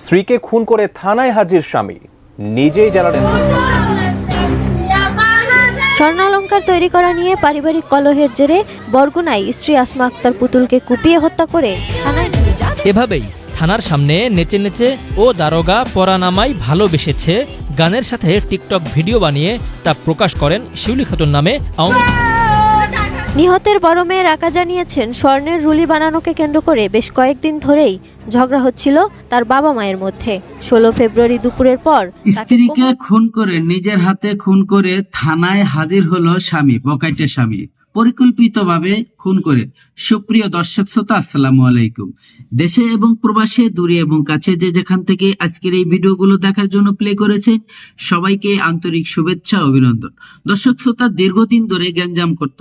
স্ত্রীকে খুন করে থানায় হাজির স্বামী। নিজেই জানালেন। স্বর্ণালঙ্কার তৈরি করা নিয়ে পারিবারিক কলহের জেরে বরগুনায় স্ত্রী আসমা আক্তার পুতুলকে কুপিয়ে হত্যা করে থানায় নিয়ে এভাবেই থানার সামনে নেচে নেচে ও দারোগা পরানামাই ভালোবেসেছে গানের সাথে টিকটক ভিডিও বানিয়ে তা প্রকাশ করেন শিউলি খাতুন নামে আওয়ামী নিহতের বড় মেয়ে রাকা জানিয়েছেন স্বর্ণের রুলি বানানোকে কেন্দ্র করে বেশ কয়েকদিন ধরেই ঝগড়া হচ্ছিল তার বাবা মায়ের মধ্যে। ষোলো ফেব্রুয়ারি দুপুরের পর স্ত্রীকে খুন করে নিজের হাতে খুন করে থানায় হাজির হলো স্বামী বকাইটে স্বামী। পরিকল্পিতভাবে খুন করে। সুপ্রিয় দর্শক, শ্রোতা, আসসালামু আলাইকুম। দেশে এবং প্রবাসে, দূরে এবং কাছে যে যেখান থেকে আজকের এই ভিডিওগুলো দেখার জন্য প্লে করেছেন সবাইকে আন্তরিক শুভেচ্ছা, অভিনন্দন। দর্শক, শ্রোতা, দীর্ঘদিন ধরে গ্যাঞ্জাম করত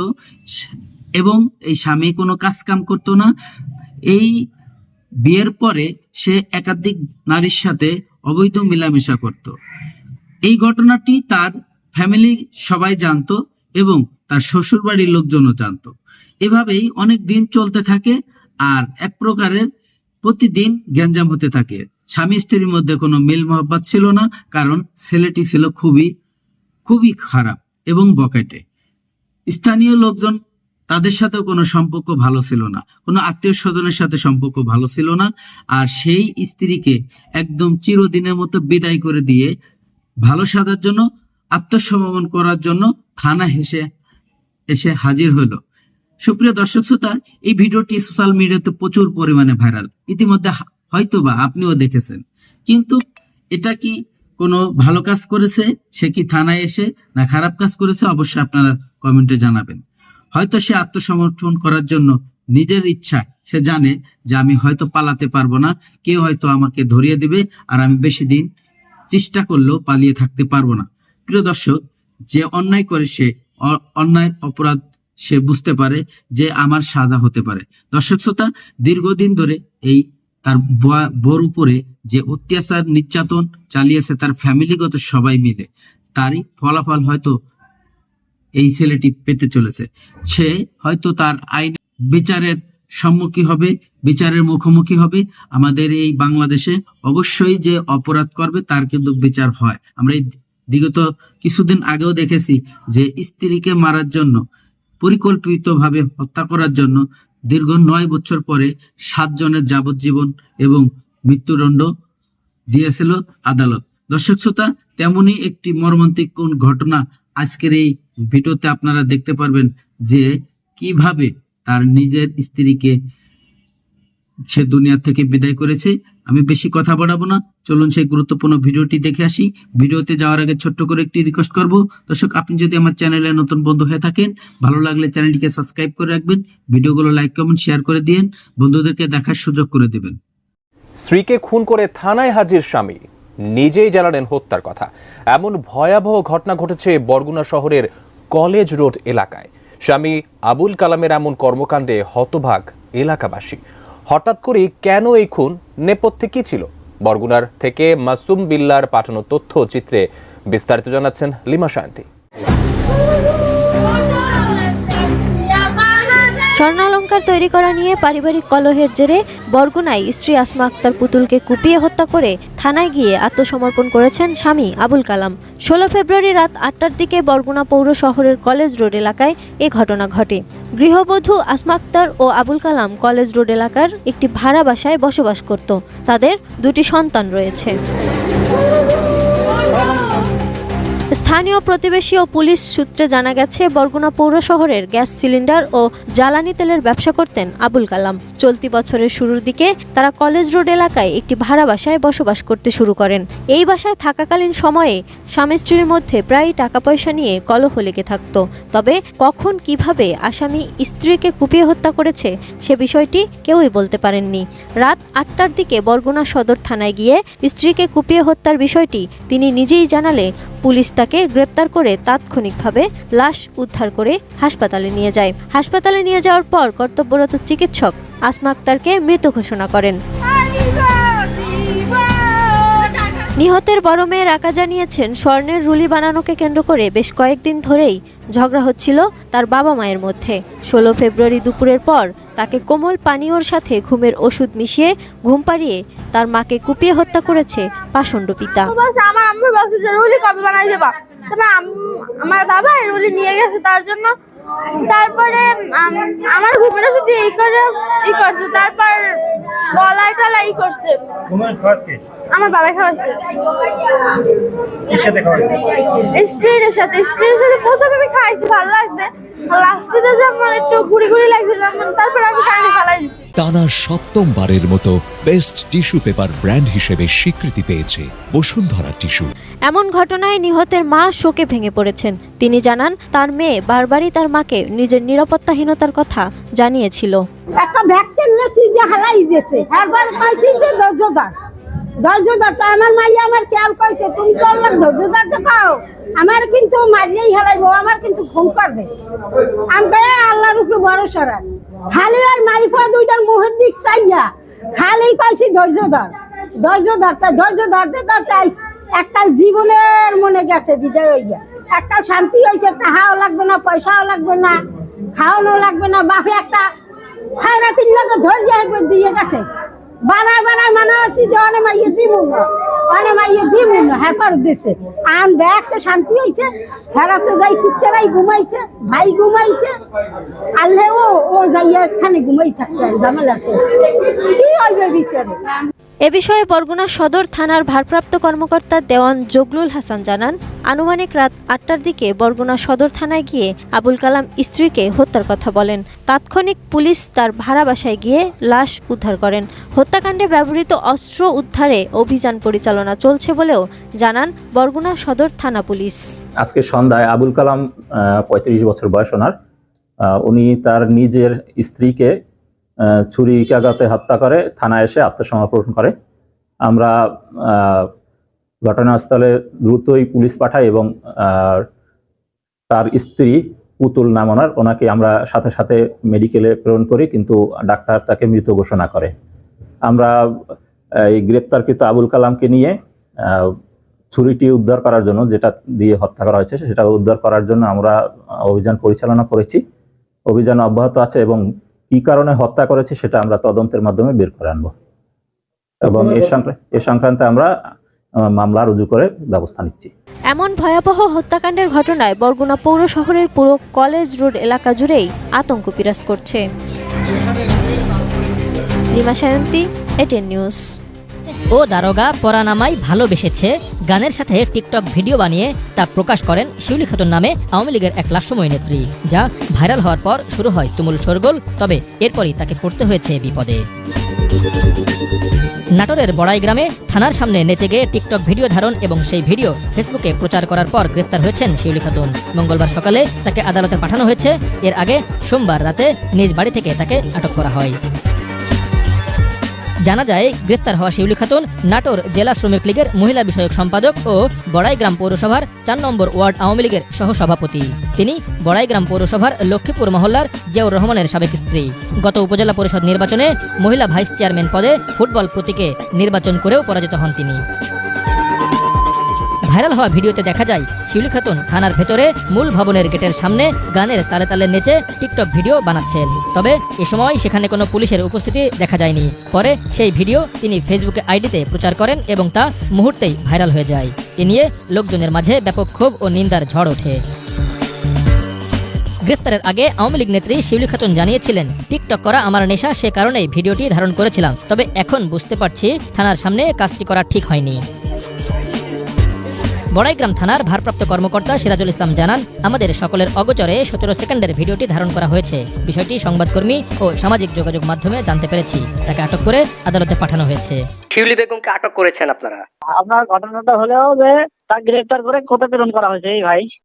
এবং এই স্বামী কোনো কাজ কাম করতো না। এই বিয়ের পরে সে একাধিক নারীর সাথে অবৈধ মেলামেশা করত। এই ঘটনাটি তার ফ্যামিলি সবাই জানতো এবং তার শ্বশুর বাড়ির লোকজনও জানতো। এভাবেই অনেক দিন চলতে থাকে আর এক প্রকারের প্রতিদিন গ্যাঞ্জাম হতে থাকে। স্বামী স্ত্রীর মধ্যে কোনো মিল মহব্বত ছিল না, কারণ ছেলেটি ছিল খুবই খুবই খারাপ এবং বকেটে। স্থানীয় লোকজন তাদের সাথেও কোনো সম্পর্ক ভালো ছিল না, কোনো আত্মীয় স্বজনের সাথে সম্পর্ক ভালো ছিল না, আর সেই স্ত্রীকে একদম চিরদিনের মতো বিদায় করে দিয়ে ভালো সাজার জন্য, আত্মসমর্পণ করার জন্য থানা হেসে এসে হাজির হলো। সুপ্রিয় দর্শক শ্রোতা, এই ভিডিওটি সোশ্যাল মিডিয়াতে প্রচুর পরিমাণে ভাইরাল ইতিমধ্যে হা- হয়তোবা আপনিও দেখেছেন। কিন্তু এটা কি কোনো ভালো কাজ করেছে? সে কি থানায় এসে না খারাপ কাজ করেছে? অবশ্যই আপনারা কমেন্টে জানাবেন। হয়তো সে আত্মসমর্পণ করার জন্য নিজের ইচ্ছা, সে জানে যে আমি হয়তো পালাতে পারব না। কেউ হয়তো আমাকে ধরিয়ে দিবে আর আমি বেশি দিন চেষ্টা করলেও পালিয়ে থাকতে পারব না। প্রিয় দর্শক, যে অন্যায় করে সে অ- অন্যায়ের অপরাধ সে বুঝতে পারে যে আমার সাজা হতে পারে। দর্শক শ্রোতা, দীর্ঘদিন ধরে এই তার বোর উপরে যে অত্যাচার, নির্যাতন চালিয়েছে তার ফ্যামিলিগত সবাই মিলে, তারই ফলাফল হয়তো এই ছেলেটি পেতে চলেছে। সে হয়তো তার আইন বিচারের সম্মুখীন হবে, বিচারের মুখোমুখি হবে। আমাদের এই বাংলাদেশে অবশ্যই যে অপরাধ করবে তার কিন্তু বিচার হয়। আমরা এই বিগত কিছুদিন আগেও দেখেছি যে স্ত্রীকে মারার জন্য, পরিকল্পিতভাবে হত্যা করার জন্য দীর্ঘ নয় বছর পরে সাতজনের যাবজ্জীবন এবং মৃত্যুদণ্ড দিয়েছিল আদালত। দর্শক শ্রোতা, তেমনই একটি মর্মান্তিক কোন ঘটনা আজকের এই ভিডিওতে আপনারা দেখতে পারবেন যে কীভাবে তার নিজের স্ত্রীকে সে দুনিয়া থেকে বিদায় করেছে। আমি বেশি কথা বাড়াবো না। চলুন সেই গুরুত্বপূর্ণ ভিডিওটি দেখে আসি। ভিডিওতে যাওয়ার আগে ছোট্ট করে একটি রিকোয়েস্ট করব। দর্শক, আপনি যদি আমার চ্যানেলে নতুন বন্ধু হয়ে থাকেন, ভালো লাগলে চ্যানেলটিকে সাবস্ক্রাইব করে রাখবেন, ভিডিওগুলো লাইক কমেন্ট শেয়ার করে দিন বন্ধুদেরকে দেখার সুযোগ করে দেবেন। স্ত্রীকে খুন করে থানায় হাজির স্বামী। নিজেই জানালেন হত্যার কথা। এমন ভয়াবহ ঘটনা ঘটেছে বরগুনা শহরের কলেজ রোড এলাকায়। স্বামী আবুল কালামের এমন কর্মকাণ্ডে হতভাগ এলাকাবাসী। হঠাৎ করেই কেন এই খুন? নেপথ্যে কি ছিল? বরগুনার থেকে মাসুম বিল্লার পাঠানো তথ্য চিত্রে বিস্তারিত জানাচ্ছেন লিমা শান্তি স্বর্ণালঙ্কার তৈরি করা নিয়ে পারিবারিক কলহের জেরে বরগুনায় স্ত্রী আসমা আক্তার পুতুলকে কুপিয়ে হত্যা করে থানায় গিয়ে আত্মসমর্পণ করেছেন স্বামী আবুল কালাম। ষোলো ফেব্রুয়ারি রাত আটটার দিকে বরগুনা পৌর শহরের কলেজ রোড এলাকায় এ ঘটনা ঘটে। গৃহবধূ আসমা আক্তার ও আবুল কালাম কলেজ রোড এলাকার একটি ভাড়া বাসায় বসবাস করত। তাদের দুটি সন্তান রয়েছে। স্থানীয় প্রতিবেশী ও পুলিশ সূত্রে জানা গেছে, বরগুনা পৌর শহরের গ্যাস সিলিন্ডার ও জ্বালানি তেলের ব্যবসা করতেন আবুল কালাম। চলতি বছরের শুরুর দিকে তারা কলেজ রোড এলাকায় একটি ভাড়া বাসায় বসবাস করতে শুরু করেন। এই বাসায় থাকাকালীন সময়ে স্বামী স্ত্রীর মধ্যে প্রায় টাকা পয়সা নিয়ে কলহ লেগে থাকত। তবে কখন কীভাবে আসামি স্ত্রীকে কুপিয়ে হত্যা করেছে, সে বিষয়টি কেউই বলতে পারেননি। রাত আটটার দিকে বরগুনা সদর থানায় গিয়ে স্ত্রীকে কুপিয়ে হত্যার বিষয়টি তিনি নিজেই জানালে পুলিশ তাকে গ্রেপ্তার করে তাৎক্ষণিকভাবে লাশ উদ্ধার করে হাসপাতালে নিয়ে যায়। হাসপাতালে নিয়ে যাওয়ার পর কর্তব্যরত চিকিৎসক আসমা আক্তারকে মৃত ঘোষণা করেন। নিহতের বড় মেয়ে রাকা জানিয়েছেন, স্বর্ণের রুলি বানানোকে কেন্দ্র করে বেশ কয়েকদিন ধরেই ঝগড়া হচ্ছিল তার বাবা মায়ের মধ্যে। ষোলো ফেব্রুয়ারি দুপুরের পর তাকে কোমল পানীয়র সাথে ঘুমের ওষুধ মিশিয়ে ঘুম পাড়িয়ে তার মাকে কুপিয়ে হত্যা করেছে পাষণ্ড পিতা। আমার আম্মু রুলি কবে বানাই দেবা? তারপর আম- আমার বাবা এই রুলি নিয়ে গেছে তার জন্য তারপরে আমার ঘুমের ওষুধ দিয়ে ই করে ই করছে তারপর গলায় টলায় ই করছে। আমার বাবা খাওয়াইছে। সাথে খাওয়াচ্ছে সাথে স্প্রিনের প্রথমে আমি খাইছি ভালো লাগছে। লাস্টে যে আমার একটু ঘুরি ঘুরি লাগছে যেমন তারপর আমি খাইনি ফালাই দিছি। টানা সপ্তমবারের মতো বেস্ট টিস্যু পেপার ব্র্যান্ড হিসেবে স্বীকৃতি পেয়েছে বসুন্ধরা টিস্যু। এমন ঘটনায় নিহতের মা শোকে ভেঙে পড়েছেন। তিনি জানান তার মেয়ে বারবারই তার মাকে নিজের নিরাপত্তাহীনতার কথা জানিয়েছিল। একটা ব্যাগ কিনলেছি যে হালাই দিয়েছে একবার কইছি যে ধৈর্য ধর তো আমার মাইয়া আমার কেয়ার কইছে তুমি তো আল্লাহ ধৈর্য ধরতে খাও আমার কিন্তু মারিয়েই হেলাইবো আমার কিন্তু খুন করবে। আমি আল্লাহর উপরে ভরসা রাখ। খালি আর মাইফা দুইটার মুখের দিক চাইয়া খালি পাইছি ধৈর্য ধর, ধৈর্য ধরতে ধৈর্য ধরতে ধরতে একটা জীবনের মনে গেছে বিজয় হইয়া। একটা শান্তি হয়েছে টাকাও লাগবে না, পয়সাও লাগবে না, খাওয়ানো লাগবে না, বাপে একটা খায়রাতির লাগে ধৈর্য দিয়ে গেছে। বানায় বানায় মানে হচ্ছে অনেক মাইয়ে জীবন। অনেক মাইয়ে দিমুন না হ্যাঁ পার দিছে আন একটা শান্তি হয়েছে হেরাতে যাই সিত্তেরাই ঘুমাইছে, ভাই ঘুমাইছে। আল্লাহ ও ও যাইয়া এখানে ঘুমাই থাকতে, ঝামেলা শেষ। কি হইবে বিচারে? এ বিষয়ে বরগুনা সদর থানার ভারপ্রাপ্ত কর্মকর্তা দেওয়ান জগলুল হাসান জানান, আনুমানিক রাত আটটার দিকে বরগুনা সদর থানায় গিয়ে আবুল কালাম স্ত্রীকে হত্যার কথা বলেন। তাৎক্ষণিক পুলিশ তার ভাড়া বাসায় গিয়ে লাশ উদ্ধার করেন। হত্যাকাণ্ডে ব্যবহৃত অস্ত্র উদ্ধারে অভিযান পরিচালনা চলছে বলেও জানান বরগুনা সদর থানা পুলিশ। আজকে সন্ধ্যায় আবুল কালাম পঁয়ত্রিশ বছর বয়স ওনার। উনি তার নিজের স্ত্রীকে ছুরিকাঘাতে হত্যা করে, থানায় এসে আত্মসমর্পণ করে। আমরা ঘটনাস্থলে দ্রুতই পুলিশ পাঠাই এবং তার স্ত্রী পুতুল নাম ওনার ওনাকে আমরা সাথে সাথে মেডিকেলে প্রেরণ করি, কিন্তু ডাক্তার তাকে মৃত ঘোষণা করে। আমরা, এই গ্রেপ্তারকৃত আবুল কালামকে নিয়ে ছুরিটি উদ্ধার করার জন্য যেটা দিয়ে হত্যা করা হয়েছে, সেটা উদ্ধার করার জন্য আমরা অভিযান পরিচালনা করেছি। অভিযান অব্যাহত আছে এবং কি কারণে হত্যা করেছে সেটা আমরা তদন্তের মাধ্যমে বের করে আনব। এবং এ সংক্রান্ত এর সংক্রান্তে আমরা মামলা রুজু করে ব্যবস্থা নিচ্ছি। এমন ভয়াবহ হত্যাকাণ্ডের ঘটনায় বরগুনা পৌর শহরের পুরো কলেজ রোড এলাকা জুড়েই আতঙ্ক বিরাজ করছে। Rima Sayanti ATN news. ও দারোগা পরানামাই ভালোবেসেছে। গানের সাথে টিকটক ভিডিও বানিয়ে তা প্রকাশ করেন শিউলি খাতুন নামে আওয়ামী লীগের এক লাস্যময় নেত্রী, যা ভাইরাল হওয়ার পর শুরু হয় তুমুল শোরগোল, তবে এরপরই তাকে পড়তে হয়েছে বিপদে। নাটোরের বড়াই গ্রামে থানার সামনে নেচে গিয়ে টিকটক ভিডিও ধারণ এবং সেই ভিডিও ফেসবুকে প্রচার করার পর গ্রেপ্তার হয়েছেন শিউলি খাতুন। মঙ্গলবার সকালে তাকে আদালতে পাঠানো হয়েছে। এর আগে সোমবার রাতে নিজ বাড়ি থেকে তাকে আটক করা হয়। জানা যায়, গ্রেপ্তার হওয়া শিউলি খাতুন নাটোর জেলা শ্রমিক লীগের মহিলা বিষয়ক সম্পাদক ও বড়াইগ্রাম পৌরসভার চার নম্বর ওয়ার্ড আওয়ামী লীগের সহসভাপতি। তিনি বড়াইগ্রাম পৌরসভার লক্ষ্মীপুর মহল্লার জিয়াউর রহমানের সাবেক স্ত্রী। গত উপজেলা পরিষদ নির্বাচনে মহিলা ভাইস চেয়ারম্যান পদে ফুটবল প্রতীকে নির্বাচন করেও পরাজিত হন তিনি। ভাইরাল হওয়া ভিডিওতে দেখা যায় শিউলি খাতুন থানার ভেতরে মূল ভবনের গেটের সামনে গানের তালে তালে নেচে টিকটক ভিডিও বানাচ্ছেন। তবে এ সময় সেখানে কোনো পুলিশের উপস্থিতি দেখা যায়নি। পরে সেই ভিডিও তিনি ফেসবুকে আইডিতে প্রচার করেন এবং তা মুহূর্তেই ভাইরাল হয়ে যায়। এ নিয়ে লোকজনের মাঝে ব্যাপক ক্ষোভ ও নিন্দার ঝড় ওঠে। গ্রেফতারের আগে আওয়ামী লীগ নেত্রী শিউলি খাতুন জানিয়েছিলেন, টিকটক করা আমার নেশা, সে কারণেই ভিডিওটি ধারণ করেছিলাম। তবে এখন বুঝতে পারছি থানার সামনে কাজটি করা ঠিক হয়নি। বড়াইগ্রাম থানার ভারপ্রাপ্ত কর্মকর্তা সিরাজুল ইসলাম জানান আমাদের সকলের অগোচরে সতেরো সেকেন্ডের ভিডিওটি ধারণ করা হয়েছে। বিষয়টি সংবাদকর্মী ও সামাজিক যোগাযোগ মাধ্যমে জানতে পেরেছি। তাকে আটক করে আদালতে পাঠানো হয়েছে। শিউলি বেগমকে আটক করেছেন আপনারা? আপনার ঘটনাটা হলেও যে তাকে গ্রেফতার করে কোর্টে প্রেরণ করা হয়েছে এই ভাই।